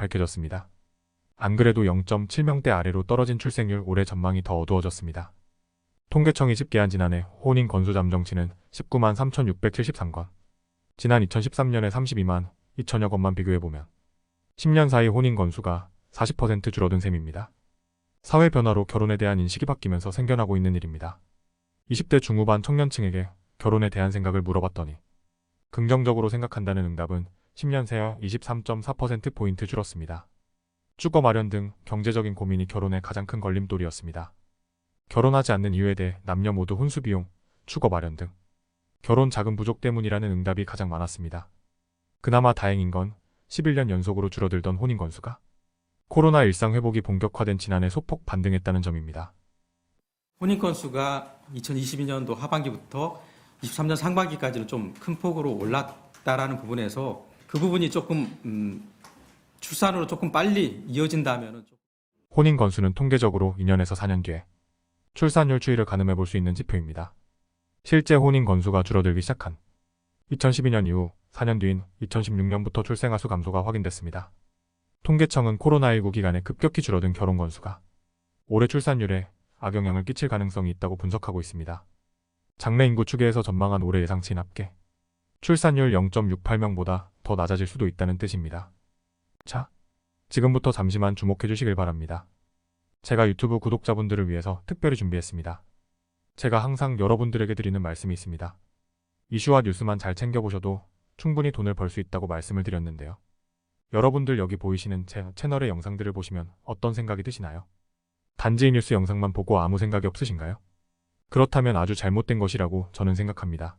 밝혀졌습니다. 안 그래도 0.7명대 아래로 떨어진 출생률 올해 전망이 더 어두워졌습니다. 통계청이 집계한 지난해 혼인 건수 잠정치는 19만 3,673건. 지난 2013년에 32만 2천여 건만 비교해보면 10년 사이 혼인 건수가 40% 줄어든 셈입니다. 사회 변화로 결혼에 대한 인식이 바뀌면서 생겨나고 있는 일입니다. 20대 중후반 청년층에게 결혼에 대한 생각을 물어봤더니 긍정적으로 생각한다는 응답은 10년 새야 23.4%포인트 줄었습니다. 주거 마련 등 경제적인 고민이 결혼의 가장 큰 걸림돌이었습니다. 결혼하지 않는 이유에 대해 남녀 모두 혼수 비용, 주거 마련 등 결혼 자금 부족 때문이라는 응답이 가장 많았습니다. 그나마 다행인 건 11년 연속으로 줄어들던 혼인 건수가 코로나 일상 회복이 본격화된 지난해 소폭 반등했다는 점입니다. 혼인 건수가 2022년도 하반기부터 23년 상반기까지는 좀 큰 폭으로 올랐다라는 부분에서 그 부분이 조금 음, 출산으로 조금 빨리 이어진다면은 좀 혼인 건수는 통계적으로 2년에서 4년 뒤에 출산율 추이를 가늠해 볼 수 있는 지표입니다. 실제 혼인 건수가 줄어들기 시작한 2012년 이후 4년 뒤인 2016년부터 출생아 수 감소가 확인됐습니다. 통계청은 코로나19 기간에 급격히 줄어든 결혼 건수가 올해 출산율에 악영향을 끼칠 가능성이 있다고 분석하고 있습니다. 장래 인구 추계에서 전망한 올해 예상치인 합계 출산율 0.68명보다 더 낮아질 수도 있다는 뜻입니다. 자, 지금부터 잠시만 주목해 주시길 바랍니다. 제가 유튜브 구독자분들을 위해서 특별히 준비했습니다. 제가 항상 여러분들에게 드리는 말씀이 있습니다. 이슈와 뉴스만 잘 챙겨보셔도 충분히 돈을 벌 수 있다고 말씀을 드렸는데요. 여러분들 여기 보이시는 제 채널의 영상들을 보시면 어떤 생각이 드시나요? 단지 뉴스 영상만 보고 아무 생각이 없으신가요? 그렇다면 아주 잘못된 것이라고 저는 생각합니다.